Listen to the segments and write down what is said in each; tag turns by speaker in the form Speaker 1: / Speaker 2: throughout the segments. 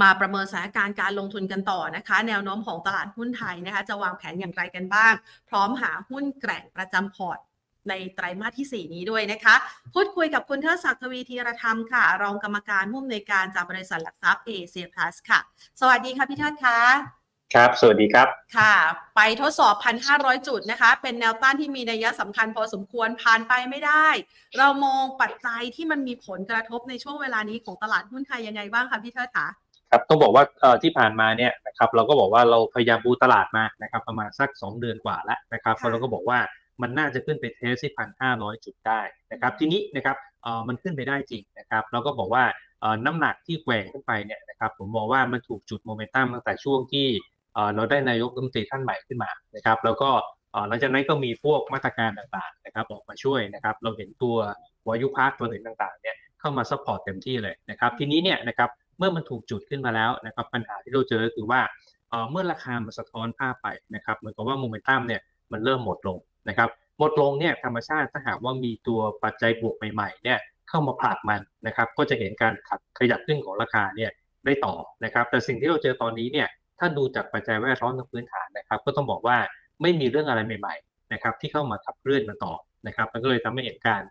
Speaker 1: มาประเมินสถานการณ์การลงทุนกันต่อนะคะ แนวโน้มของตลาดหุ้นไทยนะคะ จะวางแผนอย่างไรกันบ้าง พร้อมหาหุ้นแกร่งประจำพอร์ตในไตรมาสที่ 4 นี้ด้วยนะคะ พูดคุยกับคุณเทิดศักดิ์ทวีธีรธรรมค่ะ รองกรรมการผู้อำนวยการจากบริษัทหลักทรัพย์เอเชียพลัสค่ะ สวัสดีค่ะพี่เทิดคะ
Speaker 2: ครับ สวัสดีครับ
Speaker 1: ค่ะ ไปทดสอบ 1,500 จุดนะคะ เป็นแนวต้านที่มีนัยสำคัญพอสมควร ผ่านไปไม่ได้ เรามองปัจจัยที่มันมีผลกระทบในช่วงเวลานี้ของตลาดหุ้นไทยยังไงบ้างคะพี่เทิดคะ
Speaker 2: ครับต้องบอกว่าเอ่อที่ผ่านมาเนี่ยนะครับเราก็บอกว่าเราพยายามบูตลาดมานะครับประมาณสัก 2 เดือนกว่าแล้วนะครับเพราะเราก็บอกว่ามันน่าจะขึ้นไปเทสที่พันห้าร้อยจุดได้นะครับทีนี้นะครับเอ่อมันขึ้นไปได้จริงนะครับเราก็บอกว่าเอ่อน้ำหนักที่แกว่งขึ้นไปเนี่ยนะครับผมมองว่ามันถูกจุดโมเมนตัมตั้งแต่ช่วงที่เอ่อเราได้นายกรัฐมนตรีท่านใหม่ขึ้นมานะครับแล้วก็เอ่อหลังจากนั้นก็มีพวกมาตรการต่างๆนะครับออกมาช่วยนะครับเราเห็นตัววายุพักตัวอื่นต่างๆเนี่ยเข้ามาซัพพอร์ตเต็มที่เลยนะครับทีนี้เนี่ยนะครับเมื่อมันถูกจุดขึ้นมาแล้วนะครับปัญหาที่เราเจอก็คือว่าเมื่อราคามันสะท้อนภาพไปนะครับเหมือนกับว่าโมเมนตัมเนี่ยมันเริ่มหมดลงนะครับหมดลงเนี่ยธรรมชาติถ้าหากว่ามีตัวปัจจัยบวกใหม่ๆเนี่ยเข้ามาผลักมันนะครับก็จะเห็นการขัดขยับขึ้นของราคาเนี่ยได้ต่อนะครับแต่สิ่งที่เราเจอตอนนี้เนี่ยถ้าดูจากปัจจัยแวดล้อมทางพื้นฐานนะครับ ก็ต้องบอกว่าไม่มีเรื่องอะไรใหม่ๆนะครับที่เข้ามาขับเคลื่อนมันต่อนะครับมันก็เลยทำให้เห็นการ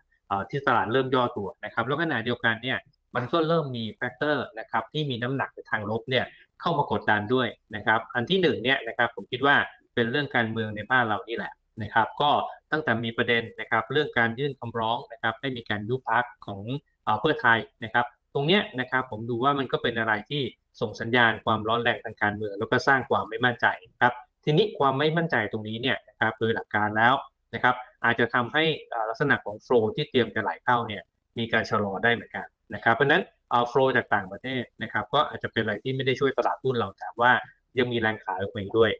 Speaker 2: ที่ตลาดเริ่มย่อตัวนะครับแล้วขณะเดียวกันเนี่ย มันก็เริ่มมีแฟกเตอร์นะครับที่มีน้ำหนักในทางลบเนี่ยเข้ามากดดันด้วยนะครับ อันที่หนึ่งเนี่ยนะครับผมคิดว่าเป็นเรื่องการเมืองในบ้านเรานี่แหละนะครับ ก็ตั้งแต่มีประเด็นนะครับเรื่องการยื่นคำร้องนะครับให้มีการยุบพักของเอ่อเพื่อไทยนะครับ ตรงเนี้ยนะครับผมดูว่ามันก็เป็นอะไรที่ส่งสัญญาณความร้อนแรงทางการเมืองแล้วก็สร้างความไม่มั่นใจครับทีนี้ความไม่มั่นใจตรงนี้เนี่ยนะครับโดยหลักการแล้วนะครับอาจจะทำให้ลักษณะของโฟลที่เตรียมจะไหลเข้าเนี่ยมีการชะลอได้เหมือนกัน นะครับเพราะนั้นเอาโฟลจากต่างประเทศนะครับก็อาจจะเป็นอะไรที่ไม่ได้ช่วยตลาดหุ้นเราแต่ว่ายังมีแรงขายออกมาอีกด้วย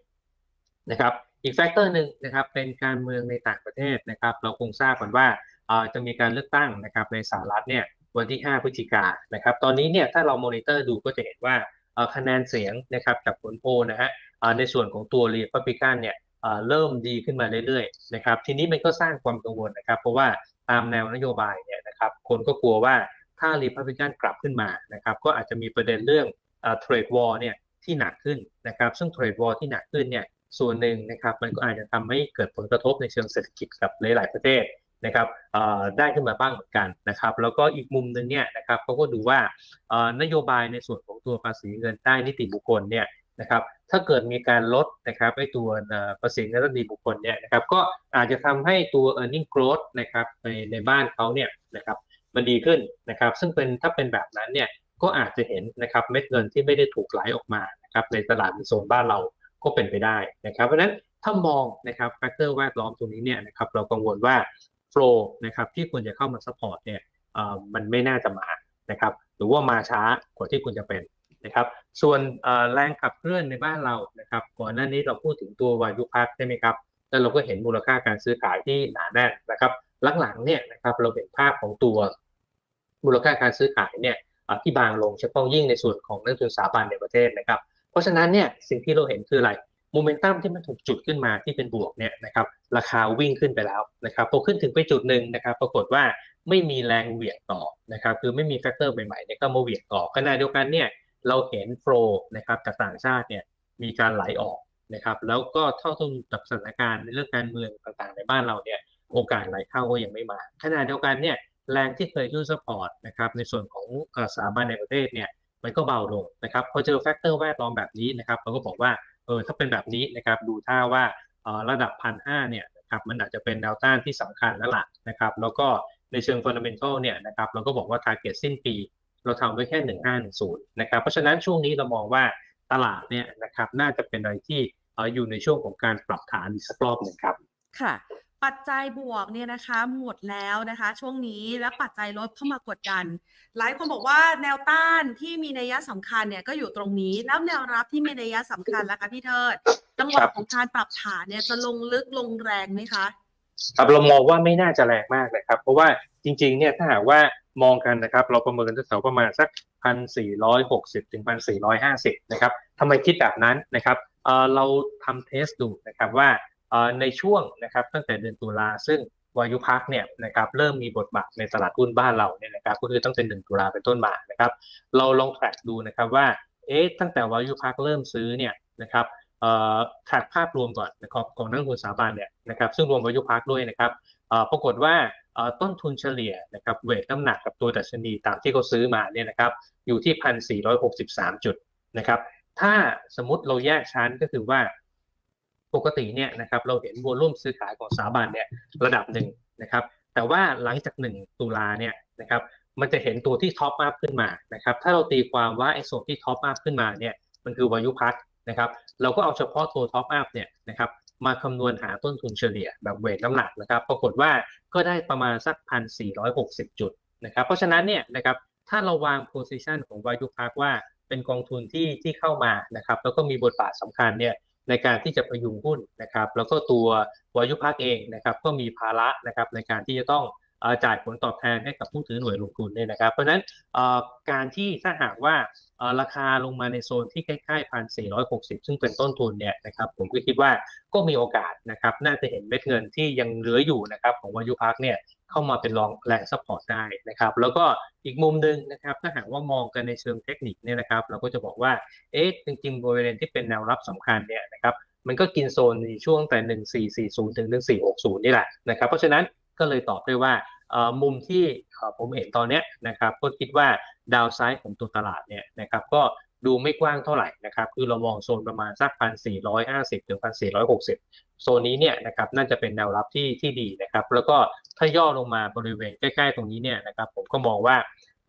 Speaker 2: นะครับอีกแฟกเตอร์หนึ่งนะครับเป็นการเมืองในต่างประเทศนะครับเราคงทราบกันว่าจะมีการเลือกตั้งนะครับในสหรัฐเนี่ยวันที่ 5 พฤศจิกายนนะครับตอนนี้เนี่ยถ้าเรามอนิเตอร์ดูก็จะเห็นว่าคะแนนเสียงนะครับจากผลโพลนะฮะในส่วนของตัวรีพับลิกันเนี่ยเอ่อเริ่มดีขึ้นมาเรื่อยๆนะครับทีนี้มันก็สร้างความกังวลนะครับ เพราะว่าตามแนวนโยบายเนี่ยนะครับคนก็กลัวว่า ถ้ารีพับลิกันกลับขึ้นมานะครับก็อาจจะมีประเด็นเรื่องเทรดวอร์เนี่ยที่หนักขึ้นนะครับซึ่งเทรดวอร์ที่หนักขึ้นเนี่ยส่วนหนึ่งนะครับมันก็อาจจะทำให้เกิดผลกระทบในเชิงเศรษฐกิจกับหลาย ๆ ประเทศนะครับได้ขึ้นมาบ้างเหมือนกันนะครับแล้วก็อีกมุมหนึ่งเนี่ยนะครับเขาก็ดูว่านโยบายในส่วนของตัวภาษีเงินได้นิติบุคคลเนี่ยนะครับถ้าเกิดมีการลดนะครับไอ้ตัวภาษีเงินได้นิติบุคคลเนี่ยนะครับก็อาจจะทำให้ตัว e a r n i n g growth นะครับในในบ้านเขาเนี่ยนะครับ มันดีขึ้นนะครับ ซึ่งเป็นถ้าเป็นแบบนั้นเนี่ยก็อาจจะเห็นนะครับเม็ดเงินที่ไม่ได้ถูกไหลออกมานะครับในตลาดในโซนบ้านเราก็เป็นไปได้นะครับ เพราะฉะนั้นถ้ามองนะครับแฟกเตอร์แวดล้อมตรงนี้เนี่ยนะครับเรากังวลว่าโฟลนะครับที่ควรจะเข้ามาซัพพอร์ตเนี่ยมันไม่น่าจะมานะครับหรือว่ามาช้ากว่าที่ควรจะเป็นนะครับ ส่วนแรงขับเคลื่อนในบ้านเรานะครับก่อนหน้านี้เราพูดถึงตัววายุพักใช่ไหมครับแล้วเราก็เห็นมูลค่าการซื้อขายที่หนาแน่นนะครับ หลังๆเนี่ยนะครับเราเห็นภาพของตัว มูลค่าการซื้อขายเนี่ยที่บางลงเฉพาะยิ่งในส่วนของนักทุนสถาบันในประเทศนะครับ เพราะฉะนั้นเนี่ยสิ่งที่เราเห็นคืออะไรโมเมนตัมที่มันถูกจุดขึ้นมาที่เป็นบวกเนี่ยนะครับราคาวิ่งขึ้นไปแล้วนะครับพอขึ้นถึงไปจุดหนึ่งนะครับ ปรากฏว่าไม่มีแรงเหวี่ยงต่อนะครับคือไม่มีแฟกเตอร์ใหม่ๆเนี่ยก็มาเหวี่ยงต่อขณะเดียวกันเนี่ยเราเห็นโฟลนะครับจากต่างชาติเนี่ยมีการไหลออกนะครับแล้วก็เท่าทุนกับสถานการณ์ในเรื่องการเมืองต่างๆ ในบ้านเราเนี่ยโอกาสไหลเข้าก็ยังไม่มาขณะเดียวกันเนี่ย แรงที่เคยยื่นสปอร์ตนะครับในส่วนของสถาบันในประเทศเนี่ยมันก็เบาลงนะครับพอเจอแฟกเตอร์แวดล้อมแบบนี้นะครับเราก็บอกว่าเออถ้าเป็นแบบนี้นะครับดูท่าว่าระดับพันห้าเนี่ยนะครับมันอาจจะเป็นแนวต้านที่สำคัญแล้วล่ะนะครับแล้วก็ในเชิงฟันเดเมนทัลเนี่ยนะครับเราก็บอกว่า target สิ้นปี เราทำไว้แค่ 1510นะครับเพราะฉะนั้นช่วงนี้เรามองว่าตลาดเนี่ยนะครับน่าจะเป็นอะไรที่อยู่ในช่วงของการปรับฐานอีกสักรอบหนึ่งครับ
Speaker 1: ค่ะ ปัจจัยบวกเนี่ยนะคะหมดแล้วนะคะ ช่วงนี้และปัจจัยลดเข้ามากดดัน หลายคนบอกว่าแนวต้านที่มีนัยสำคัญเนี่ยก็อยู่ตรงนี้ แล้วแนวรับที่มีนัยสำคัญแล้วคะพี่เทิดจังหวะของการปรับฐานเนี่ยจะลงลึกลงแรงไหมคะ
Speaker 2: ครับเรามองว่าไม่น่าจะแรงมากนะครับ เพราะว่าจริงๆเนี่ยถ้าหากว่ามองกันนะครับ เราประเมินกันแถวประมาณสักพันสี่ร้อยหกสิบถึงพันสี่ร้อยห้าสิบนะครับทำไมคิดแบบนั้นนะครับเอ่อเราทำเทสดูนะครับว่าเอ่อ ในช่วงนะครับตั้งแต่เดือนตุลาซึ่งวายุพักเนี่ยนะครับเริ่มมีบทบาทในตลาดหุ้นบ้านเราเนี่ยนะครับก็คือตั้งแต่หนึ่งตุลาเป็นต้นมานะครับ เราลองแทร็กดูนะครับว่าเอ๊ะตั้งแต่วายุพักเริ่มซื้อเนี่ยนะครับเอ่อถักภาพรวมก่อนนะครับของนักลงทุนสถาบันเนี่ยนะครับซึ่งรวมวายุพักด้วยนะครับเอ่อปรากฏว่าต้นทุนเฉลี่ยนะครับเวทน้ำหนักกับตัวดัชนีตามที่เขาซื้อมาเนี่ยนะครับอยู่ที่พันสี่ร้อยหกสิบสามจุดนะครับถ้าสมมติเราแยกชั้นก็คือว่า ปกติเนี่ยนะครับเราเห็นวอลุ่มซื้อขายของสถาบันเนี่ยระดับหนึ่งนะครับแต่ว่าหลังจากหนึ่งตุลาเนี่ยนะครับมันจะเห็นตัวที่ท็อปอัพขึ้นมานะครับถ้าเราตีความว่าไอ้ส่วนที่ท็อปอัพขึ้นมาเนี่ยมันคือวายุพักนะครับเราก็เอาเฉพาะตัวท็อปอัพเนี่ยนะครับมาคำนวณหาต้นทุนเฉลี่ยแบบเวทน้ำหนักนะครับปรากฏว่าก็ได้ประมาณสักพันสี่ร้อยหกสิบจุดนะครับเพราะฉะนั้นเนี่ยนะครับถ้าเราวาง position ของวายุพักว่าเป็นกองทุนที่ที่เข้ามานะครับแล้วก็มีบทบาทสำคัญเนี่ย ในการที่จะพยุงหุ้นนะครับ แล้วก็ตัววายุพักเองนะครับ ก็มีภาระนะครับในการที่จะต้องอจ่ายผลตอบแทนให้กับผู้ถือหน่วยลงทุนเนี่ยนะครับ เพราะฉะนั้นการที่ถ้าหากว่าราคาลงมาในโซนที่ใกล้ๆพันสี่ร้อยหกสิบซึ่งเป็นต้นทุนเนี่ยนะครับผมก็คิดว่าก็มีโอกาสนะครับน่าจะเห็นเม็ดเงินที่ยังเหลืออยู่นะครับของวายุพักเนี่ย เข้ามาเป็นรองแรงซัพพอร์ตได้นะครับ แล้วก็อีกมุมหนึ่งนะครับ ถ้าหากว่ามองกันในเชิงเทคนิคเนี่ยนะครับ เราก็จะบอกว่าเอ๊ะจริงๆบริเวณที่เป็นแนวรับสำคัญเนี่ยนะครับมันก็กินโซนในช่วงแต่ 1440 ถึง 1460 นี่แหละนะครับ เพราะฉะนั้นก็เลยตอบได้ว่าเอ่อมุมที่ผมเห็นตอนนี้นะครับก็คิดว่าดาวไซด์ของตัวตลาดเนี่ยนะครับก็ดูไม่กว้างเท่าไหร่นะครับ คือเรามองโซนประมาณสัก1,450ถึง1,460โซนนี้เนี่ยนะครับน่าจะเป็นแนวรับที่ที่ดีนะครับ แล้วก็ ถ้าย่อลงมาบริเวณใกล้ๆตรงนี้เนี่ยนะครับผมก็มองว่า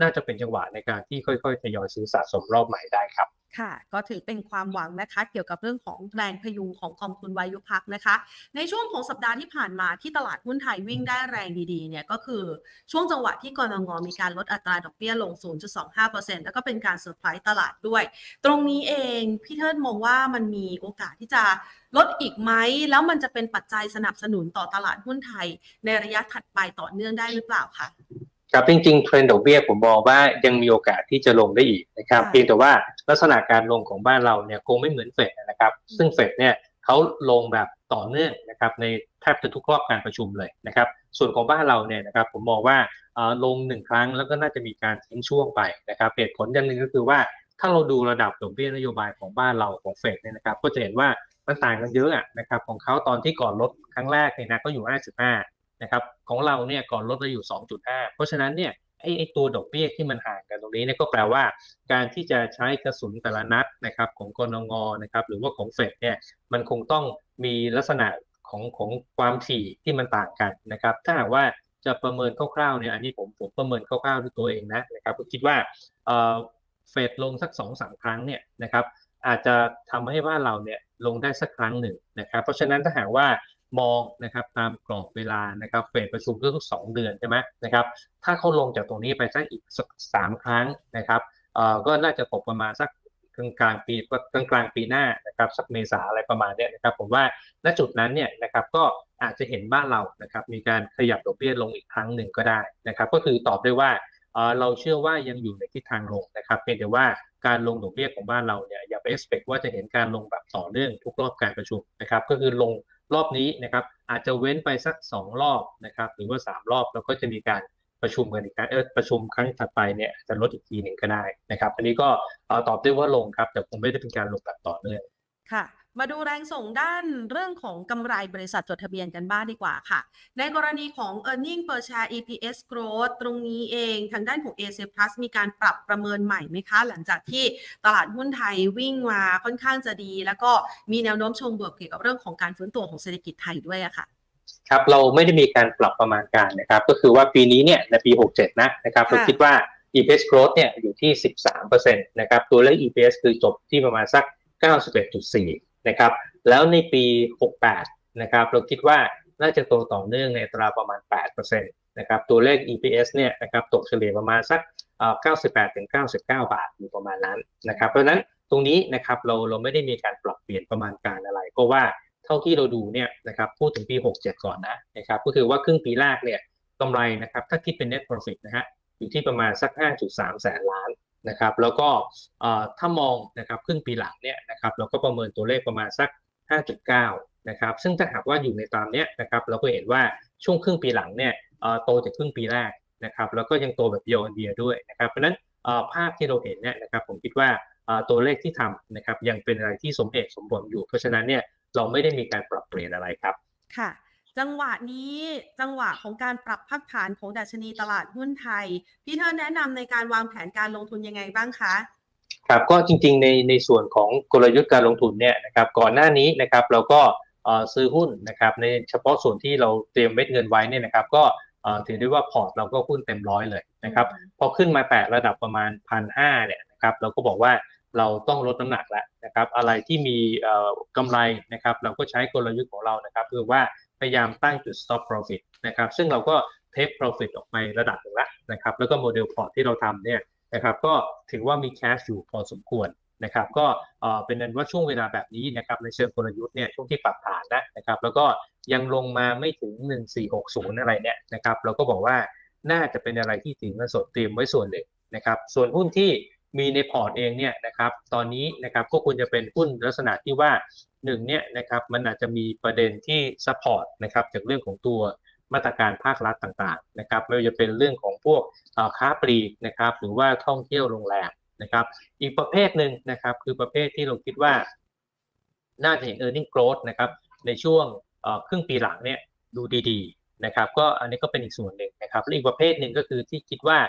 Speaker 2: น่าจะเป็นจังหวะในการที่ค่อยๆทยอยซื้อสะสมรอบใหม่ได้ครับ
Speaker 1: ค่ะ ก็ถือเป็นความหวังนะคะ เกี่ยวกับเรื่องของแรงพยุงของกองทุนวายุพักนะคะ ในช่วงของสัปดาห์ที่ผ่านมาที่ตลาดหุ้นไทยวิ่งได้แรงดีๆเนี่ยก็คือช่วงจังหวะที่กรงงมีการลดอัตราดอกเบี้ยลง 0.25%แล้วก็เป็นการเซอร์ไพรส์ตลาดด้วย ตรงนี้เองพี่เทิดมองว่ามันมีโอกาสที่จะลดอีกไหมแล้วมันจะเป็นปัจจัยสนับสนุนต่อตลาดหุ้นไทย ในระยะถัดไปต่อเนื่องได้หรือเปล่าคะ
Speaker 2: ครับจริงๆเทรนด์ดอกเบี้ยผมมองว่ายังมีโอกาสที่จะลงได้อีกนะครับ
Speaker 1: ค่ะ
Speaker 2: เพียงแต่ว่าลักษณะการลงของบ้านเราเนี่ยคงไม่เหมือนเฟดนะครับ ซึ่งเฟดเนี่ยเขาลงแบบต่อเนื่องนะครับในแทบจะทุกรอบการประชุมเลยนะครับ ส่วนของบ้านเราเนี่ยนะครับผมมองว่าเอ่อลงหนึ่งครั้งแล้วก็น่าจะมีการทิ้งช่วงไปนะครับเหตุผลอย่างหนึ่งก็คือว่าถ้าเราดูระดับดอกเบี้ยนโยบายของบ้านเราของเฟดเนี่ยนะครับ ก็จะเห็นว่ามันต่างกันเยอะอะนะครับของเขาตอนที่ก่อนลดครั้งแรกเนี่ยนะก็อยู่ 55 นะครับของเราเนี่ยก่อนลดเราอยู่ 2.5 เพราะฉะนั้นเนี่ยไอ้ไอ้ตัวดอกเบี้ยที่มันห่างกันตรงนี้เนี่ยก็แปลว่า การที่จะใช้กระสุนแต่ละนัดนะครับของกรงงนะครับหรือว่าของเฟดเนี่ยมันคงต้องมีลักษณะของของความถี่ที่มันต่างกันนะครับถ้าหากว่าจะประเมินคร่าวๆเนี่ยอันนี้ผมผมประเมินคร่าวๆด้วยตัวเองนะนะครับก็คิดว่าเออเฟดลงสักสองสามครั้งเนี่ยนะครับอาจจะทำให้ว่าเราเนี่ยลงได้สักครั้งหนึ่งนะครับเพราะฉะนั้นถ้าหากว่า มองนะครับตามกรอบเวลานะครับเฟดประชุมทุกสองเดือนใช่ไหมนะครับถ้าเขาลงจากตรงนี้ไปสักอีกสักสามครั้งนะครับเอ่อก็น่าจะตกประมาณสักกลางกลางปีกลางกลางปีหน้านะครับสักเมษาอะไรประมาณเนี้ยนะครับผมว่าณจุดนั้นเนี่ยนะครับก็อาจจะเห็นบ้านเรานะครับมีการขยับดอกเบี้ยลงอีกครั้งหนึ่งก็ได้นะครับก็คือตอบได้ว่าเออเราเชื่อว่ายังอยู่ในทิศทางลงนะครับเพียงแต่ว่าการลงดอกเบี้ยของบ้านเราเนี่ยอย่าไป expect ว่าจะเห็นการลงแบบต่อเนื่องทุกรอบการประชุมนะครับก็คือลง รอบนี้นะครับอาจจะเว้นไปสัก 2 รอบนะครับหรือว่า 3 รอบแล้วก็จะมีการประชุมกันอีกครั้งเออประชุมครั้งถัดไปเนี่ยอาจจะลดอีกทีหนึ่งก็ได้นะครับ อันนี้ก็ตอบได้ว่าลงครับ แต่คงไม่ได้เป็นการลงแบบต่อเนื่อง
Speaker 1: ค่ะ มาดูแรงส่งด้านเรื่องของกำไรบริษัทจดทะเบียนกันบ้างดีกว่าค่ะ ในกรณีของ e a r n i n g per share EPS growth ตรงนี้เองทางด้านของ a c Plus มีการปรับประเมินใหม่ไหมคะ หลังจากที่ตลาดหุ้นไทยวิ่งมาค่อนข้างจะดี แล้วก็มีแนวโน้มเชงบวกเกี่ยวกับเรื่องของการฟื้นตัวของเศรษฐกิจไทยด้วยอะค่ะ
Speaker 2: ครับเราไม่ได้มีการปรับประมาณการนะครับ ก็คือว่าปีนี้เนี่ยในปี 67 นะนะครับ
Speaker 1: ค่ะ
Speaker 2: เราคิดว่า EPS growth เนี่ยอยู่ที่ 13%นะครับตัวเลข EPS คือจบที่ประมาณสัก91.4 นะครับ แล้วในปี 68 นะครับ เราคิดว่าน่าจะโตต่อเนื่องในตราประมาณ 8%นะครับ ตัวเลข EPS เนี่ยนะครับตกเฉลี่ยประมาณสัก 98ถึง99 บาทอยู่ประมาณนั้นนะครับ เพราะฉะนั้นตรงนี้นะครับเราเราไม่ได้มีการปรับเปลี่ยนประมาณการอะไร เพราะว่าเท่าที่เราดูเนี่ยนะครับพูดถึงปี 67 ก่อนนะนะครับก็คือว่าครึ่งปีแรกเนี่ยกำไรนะครับถ้าคิดเป็น net profit นะฮะอยู่ที่ประมาณสัก 5.3 แสนล้าน นะครับแล้วก็ถ้ามองนะครับครึ่งปีหลังเนี่ยนะครับเราก็ประเมินตัวเลขประมาณสัก 5.9 นะครับซึ่งถ้าหากว่าอยู่ในตามเนี้ยนะครับเราก็เห็นว่าช่วงครึ่งปีหลังเนี่ยโตจากครึ่งปีแรกนะครับแล้วก็ยังโตแบบ year on year ด้วยนะครับเพราะฉะนั้นภาพที่เราเห็นเนี่ยนะครับผมคิดว่าอ่าตัวเลขที่ทำนะครับยังเป็นอะไรที่สมเหตุสมผลอยู่ เพราะฉะนั้นเนี่ยเราไม่ได้มีการปรับเปลี่ยนอะไรครับ
Speaker 1: ค่ะ จังหวะนี้จังหวะของการปรับพักฐานของดัชนีตลาดหุ้นไทย พี่เทิร์นแนะนำในการวางแผนการลงทุนยังไงบ้างคะ
Speaker 2: ครับก็จริงๆในในส่วนของกลยุทธ์การลงทุนเนี่ยนะครับก่อนหน้านี้นะครับเราก็เอ่อซื้อหุ้นนะครับในเฉพาะส่วนที่เราเตรียมเม็ดเงินไว้เนี่ยนะครับ ก็เอ่อถือได้ว่าพอร์ตเราก็หุ้นเต็มร้อยเลยนะครับพอขึ้นมาแตะระดับประมาณพันห้าเนี่ยนะครับเราก็บอกว่า เราต้องลดน้ำหนักแล้วนะครับ อะไรที่มีเอ่อกำไรนะครับ เราก็ใช้กลยุทธ์ของเรานะครับคือว่าพยายามตั้งจุด stop profit นะครับ ซึ่งเราก็เทค profit ออกไประดับหนึ่งแล้วนะครับ แล้วก็โมเดลพอร์ตที่เราทำเนี่ยนะครับก็ถือว่ามีแคชอยู่พอสมควรนะครับ ก็เอ่อเป็นนั้นว่าช่วงเวลาแบบนี้นะครับในเชิงกลยุทธ์เนี่ยช่วงที่ปรับฐานนะนะครับ แล้วก็ยังลงมาไม่ถึง 1460 อะไรเนี่ยนะครับ เราก็บอกว่าน่าจะเป็นอะไรที่ถือเงินสดเตรียมไว้ส่วนหนึ่งนะครับ ส่วนหุ้นที่ มีในพอร์ตเองเนี่ยนะครับตอนนี้นะครับก็ควรจะเป็นหุ้นลักษณะที่ว่าหนึ่งเนี่ยนะครับมันอาจจะมีประเด็นที่ซัพพอร์ตนะครับจากเรื่องของตัวมาตรการภาครัฐต่างๆนะครับไม่ว่าจะเป็นเรื่องของพวกค้าปลีกนะครับหรือว่าท่องเที่ยวโรงแรมนะครับอีกประเภทหนึ่งนะครับคือประเภทที่เราคิดว่า น่าจะเห็น e a r n i n g growth นะครับในช่วงครึ่งปีหลังเนี่ยดูดีๆนะครับก็อันนี้ก็เป็นอีกส่วนหนึ่งนะครับและอีกประเภทหนึ่งก็คือที่คิดว่า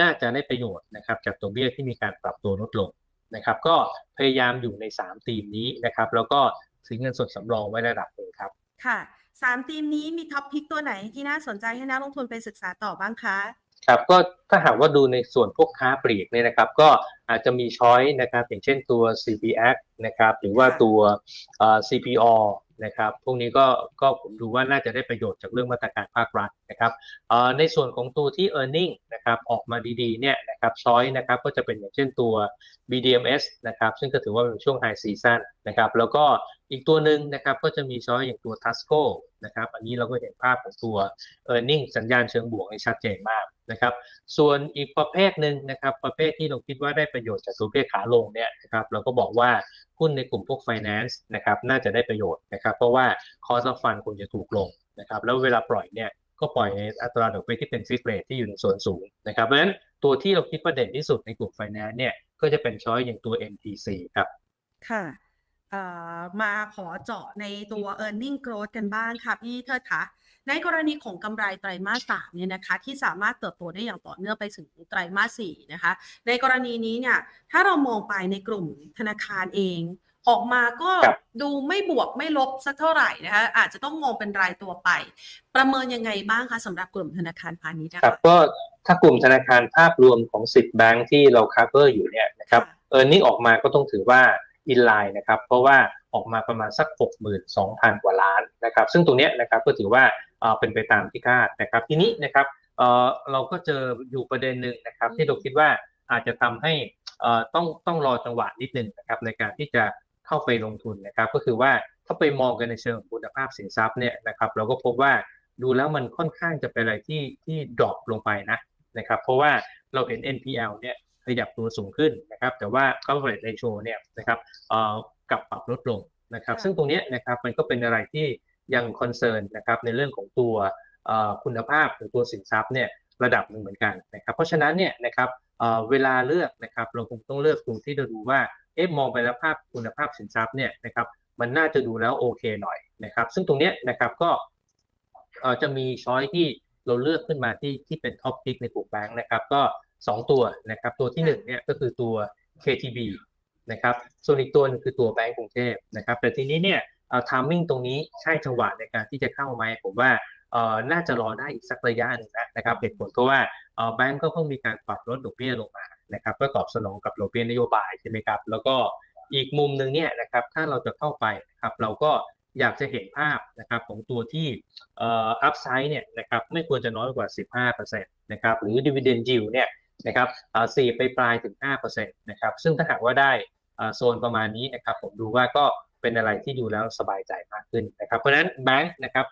Speaker 2: น่าจะได้ประโยชน์นะครับจากตัวเบี้ยที่มีการปรับตัวลดลงนะครับ ก็พยายามอยู่ใน 3 ธีมนี้นะครับ แล้วก็ถือเงินสดสำรองไว้ระดับหนึ่งครับ
Speaker 1: ค่ะสามทีมนี้มีท็อปพิกตัวไหนที่น่าสนใจให้นักลงทุนไปศึกษาต่อบ้างคะ
Speaker 2: ครับก็ถ้าหากว่าดูในส่วนพวกค้าปลีกเนี่ยนะครับ ก็อาจจะมีช้อยนะครับอย่างเช่นตัว CPX นะครับหรือว่าตัวเอ่อ CPO นะครับ พวกนี้ก็ก็ผมดูว่าน่าจะได้ประโยชน์จากเรื่องมาตรการภาครัฐนะครับในส่วนของตัวที่ e a r n i n g นะครับออกมาดีๆเนี่ยนะครับช้อยนะครับก็จะเป็นอย่างเช่นตัว BDMs นะครับซึ่งก็ถือว่าเป็นช่วง High Season นะครับแล้วก็อีกตัวหนึ่งนะครับก็จะมีช้อยอย่างตัว Tasco นะครับอันนี้เราก็เห็นภาพของตัว e a r n i n g สัญญาณเชิงบวกนี่ชัดเจนมากนะครับส่วนอีกประเภทหนึ่งนะครับประเภทที่เราคิดว่าได้ประโยชน์จากตัวเบี้ยขาลงเนี่ยนะครับเราก็บอกว่า หุ้นในกลุ่มพวก finance นะครับน่าจะได้ประโยชน์นะครับ เพราะว่า cost of fund ควรจะถูกลงนะครับแล้วเวลาปล่อยเนี่ยก็ปล่อยในอัตราดอกเบี้ยที่เป็น fixed rate ที่อยู่ในส่วนสูงนะครับเพราะฉะนั้นตัวที่เราคิดว่าเด่นที่สุดในกลุ่ม finance เนี่ยก็จะเป็นช้อยอย่างตัว MTC ครับ
Speaker 1: ค่ะมาขอเจาะในตัว e a r n i n g growth กันบ้างค่ะพี่เทิดคะ ในกรณีของกำไรไตรมาสสามเนี่ยนะคะที่สามารถเติบโตได้อย่างต่อเนื่องไปถึงไตรมาสสี่นะคะในกรณีนี้เนี่ยถ้าเรามองไปในกลุ่มธนาคารเองออกมาก็
Speaker 2: ครับ
Speaker 1: ดูไม่บวกไม่ลบสักเท่าไหร่นะคะอาจจะต้องมองเป็นรายตัวไป ประเมินยังไงบ้างคะสำหรับกลุ่มธนาคารพาณิชย์นะ
Speaker 2: ครั
Speaker 1: คะ
Speaker 2: บก็ถ้ากลุ่มธนาคารภาพรวมของ10แบงค์ที่เรา cover อยู่เนี่ยนะครับ
Speaker 1: ค่ะ
Speaker 2: เออร์เน็งออกมาก็ต้องถือว่า in line นะครับเพราะว่าออกมาประมาณสัก 62,000 กว่าล้านนะครับซึ่งตรงเนี้ยนะครับก็ถือว่า เป็นไปตามที่คาดนะครับทีนี้นะครับเราก็เจออยู่ประเด็นหนึ่งนะครับที่เราคิดว่าอาจจะทำให้ต้องต้องรอจังหวะนิดนึงนะครับในการที่จะเข้าไปลงทุนนะครับ ก็คือว่าถ้าไปมองกันในเชิงคุณภาพสินทรัพย์เนี่ยนะครับเราก็พบว่าดูแล้วมันค่อนข้างจะเป็นอะไรที่ที่ดรอปลงไปนะนะครับเพราะว่าเราเห็น NPL เนี่ยขยับตัวสูงขึ้นนะครับแต่ว่า coverage ratio เนี่ยนะครับเอ่อกลับปรับลดลงนะครับ ซึ่งตรงนี้นะครับมันก็เป็นอะไรที่ ยังคอนเซิร์นนะครับในเรื่องของตัวคุณภาพขอตัวสินทรัพย์เนี่ยระดับหนึ่งเหมือนกันนะครับเพราะฉะนั้นเนี่ยนะครับเเวลาเลือกนะครับเราคงต้องเลือกตัวที่เราดูว่าเอ๊ะมองไปแล้วภาพคุณภาพสินทรัพย์เนี่ยนะครับมันน่าจะดูแล้วโอเคหน่อยนะครับ ซึ่งตรงเนี้ยนะครับก็จะมีช้อยที่เราเลือกขึ้นมาที่ที่เป็นท็อปพิกในกลุ่มแบงค์นะครับก็สองตัวนะครับตัวที่หนึ่งเนี่ยก็คือตัว KTB นะครับส่วนอีกตัวนึงคือตัวแบงก์กรุงเทพนะครับแต่ทีนี้เนี่ย เอ่อทามมิ่งตรงนี้ใช่จังหวะในการที่จะเข้าไหมผมว่าเอ่อน่าจะรอได้อีกสักระยะหนึ่งนะนะครับเหตุผลเพราะว่าเอ่อแบงก์ก็เพิ่งมีการปรับลดดอกเบี้ยลงมานะครับเพื่อตอบสนองกับดอกเบี้ยนโยบายใช่ไหมครับแล้วก็อีกมุมหนึ่งเนี่ยนะครับถ้าเราจะเข้าไปนะครับเราก็อยากจะเห็นภาพนะครับของตัวที่เอ่ออัพไซด์เนี่ยนะครับไม่ควรจะน้อยกว่า 15%นะครับหรือ dividend yield เนี่ยนะครับเอ่อ4ไปปลายถึง5%นะครับซึ่งถ้าหากว่าได้อ่าโซนประมาณนี้นะครับผมดูว่าก็ เป็นอะไรที่ดูแล้วสบายใจมากขึ้นนะครับ เพราะฉะนั้นแบงค์นะครับ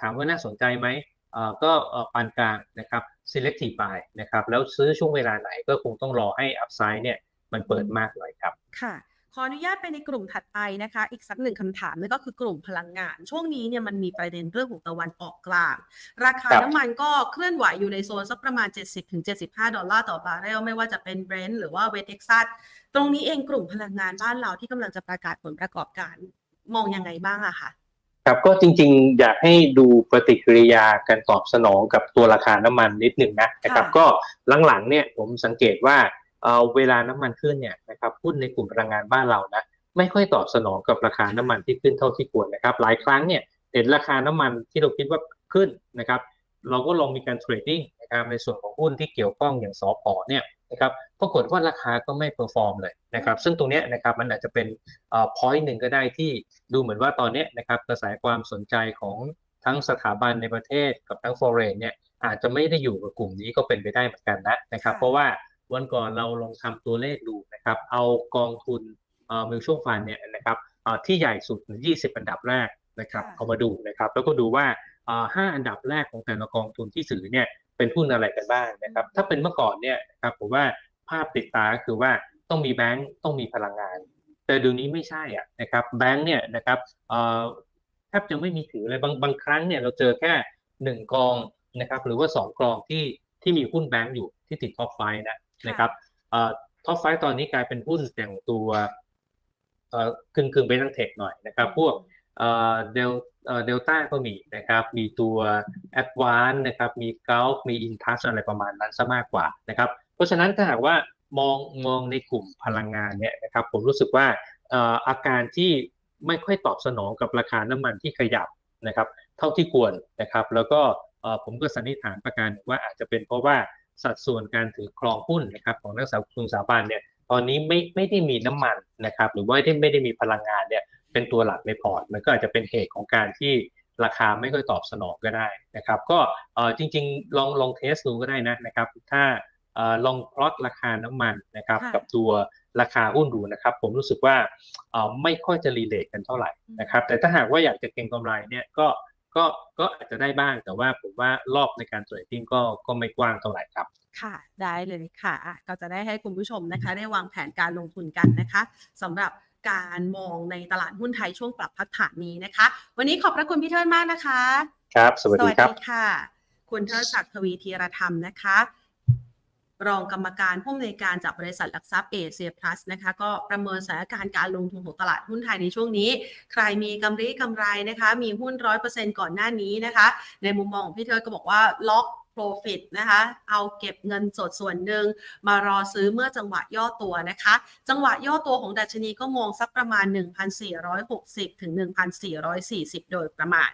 Speaker 2: ถามว่าน่าสนใจไหมก็ปานกลางนะครับ selective buy นะครับ แล้วซื้อช่วงเวลาไหนก็คงต้องรอให้ upside เนี่ยมันเปิดมากหน่อยครับ
Speaker 1: ค่ะ ขออนุญาตไปในกลุ่มถัดไปนะคะ อีกสักหนึ่งคำถามนั่นก็คือกลุ่มพลังงาน ช่วงนี้เนี่ยมันมีประเด็นเรื่องของตะวันออกกลาง ราคา
Speaker 2: ครับ
Speaker 1: น้ำมันก็เคลื่อนไหวอยู่ในโซนสักประมาณ 70-75 ดอลลาร์ต่อบาร์เรลไม่ว่าจะเป็นเบรนท์หรือว่าเวสเท็กซัสตรงนี้เองกลุ่มพลังงานบ้านเราที่กำลังจะประกาศผลประกอบการมองยังไงบ้างอะคะ
Speaker 2: ครับก็จริงๆ อยากให้ดูปฏิกิริยาการตอบสนองกับตัวราคาน้ำมันนิดหนึ่งนะนะครับ
Speaker 1: ค่ะ
Speaker 2: ก็หลังๆเนี่ยผมสังเกตว่า เอ่อเวลาน้ำมันขึ้นเนี่ยนะครับหุ้นในกลุ่มพลังงานบ้านเรานะไม่ค่อยตอบสนองกับราคาน้ำมันที่ขึ้นเท่าที่ควรนะครับหลายครั้งเนี่ยเห็นราคาน้ำมันที่เราคิดว่าขึ้นนะครับเราก็ลองมีการเทรดดิ้งนะครับในส่วนของหุ้นที่เกี่ยวข้องอย่างสอพอเนี่ยนะครับปรากฏว่าราคาก็ไม่เพอร์ฟอร์มเลยนะครับซึ่งตรงนี้นะครับมันอาจจะเป็นเอ่อ point หนึ่งก็ได้ที่ดูเหมือนว่าตอนนี้นะครับกระแสความสนใจของทั้งสถาบันในประเทศกับทั้ง foreign เนี่ยอาจจะไม่ได้อยู่กับกลุ่มนี้ก็เป็นไปได้เหมือนกันนะนะครับเพราะว่า วันก่อนเราลองทำตัวเลขดูนะครับ เอากองทุนเอ่อ mutual fund เนี่ยนะครับเอ่อที่ใหญ่สุด 20 อันดับแรกนะครับ
Speaker 1: ค่ะ
Speaker 2: เอามาดูนะครับ แล้วก็ดูว่าเอ่อห้าอันดับแรกของแต่ละกองทุนที่ถือเนี่ยเป็นหุ้นอะไรกันบ้างนะครับ ถ้าเป็นเมื่อก่อนเนี่ยนะครับผมว่าภาพติดตาก็คือว่าต้องมีแบงก์ต้องมีพลังงาน แต่เดี๋ยวนี้ไม่ใช่อะนะครับแบงก์เนี่ยนะครับเอ่อแทบจะไม่มีถือเลยบางบางครั้งเนี่ยเราเจอแค่หนึ่งกองนะครับหรือว่าสองกองที่ที่มีหุ้นแบงก์อยู่ที่ติดท็อปไฟนะ นะครับเอ่อท็อปไฟตอนนี้กลายเป็นหุ้นอย่างตัวเอ่อกึ่งกึ่งไปทางเทคหน่อยนะครับ พวกเอ่อเดลเอ่อเดลต้าก็มีนะครับ มีตัวแอดวานนะครับ มีเกลมีอินทัสอะไรประมาณนั้นซะมากกว่านะครับ เพราะฉะนั้นถ้าหากว่ามองมองในกลุ่มพลังงานเนี่ยนะครับ ผมรู้สึกว่าเอ่ออาการที่ไม่ค่อยตอบสนองกับราคาน้ำมันที่ขยับนะครับ เท่าที่ควรนะครับ แล้วก็เอ่อผมก็สันนิษฐานประการว่าอาจจะเป็นเพราะว่า สัดส่วนการถือครองหุ้นนะครับของนักสาวทุนสถาบันเนี่ยตอนนี้ไม่ไม่ได้มีน้ำมันนะครับหรือว่าไม่ได้ไม่ได้มีพลังงานเนี่ยเป็นตัวหลักในพอร์ตมันก็อาจจะเป็นเหตุของการที่ราคาไม่ค่อยตอบสนองก็ได้นะครับ ก็เอ่อจริง ๆ ลองลองเทสดูก็ได้นะนะครับ ถ้าเอ่อลองพลอตราคาน้ำมันนะครับ
Speaker 1: ค่ะ
Speaker 2: กับตัวราคาหุ้นดูนะครับ ผมรู้สึกว่าเอ่อไม่ค่อยจะรีเลทกันเท่าไหร่นะครับ แต่ถ้าหากว่าอยากจะเก็งกำไรเนี่ยก็ ก็ก็อาจจะได้บ้างแต่ว่าผมว่ารอบในการเทรดดิ้งก็ก็ไม่กว้างเท่าไหร่ครับ
Speaker 1: ค่ะได้เลยค่ะอะก็จะได้ให้คุณผู้ชมนะคะ ได้วางแผนการลงทุนกันนะคะสำหรับการมองในตลาดหุ้นไทยช่วงปรับพักฐานนี้นะคะ วันนี้ขอบพระคุณพี่เทิดมากนะคะ
Speaker 2: ครับ สวัสดีครับ
Speaker 1: ค่ะ คุณเทิดศักดิ์ทวีธีรธรรมนะคะ รองกรรมการผู้อำนวยการจากบริษัทหลักทรัพย์เอเชียพลัสนะคะก็ประเมินสถานการณ์การลงทุนของตลาดหุ้นไทยในช่วงนี้ ใครมีกำไรกำไรนะคะ มีหุ้นร้อยเปอร์เซ็นก่อนหน้านี้นะคะ ในมุมมองของพี่เทิดก็บอกว่าล็อก profit นะคะ เอาเก็บเงินสดส่วนหนึ่งมารอซื้อเมื่อจังหวะย่อตัวนะคะ จังหวะย่อตัวของดัชนีก็มองสักประมาณ 1,460 ถึง 1,440 โดยประมาณ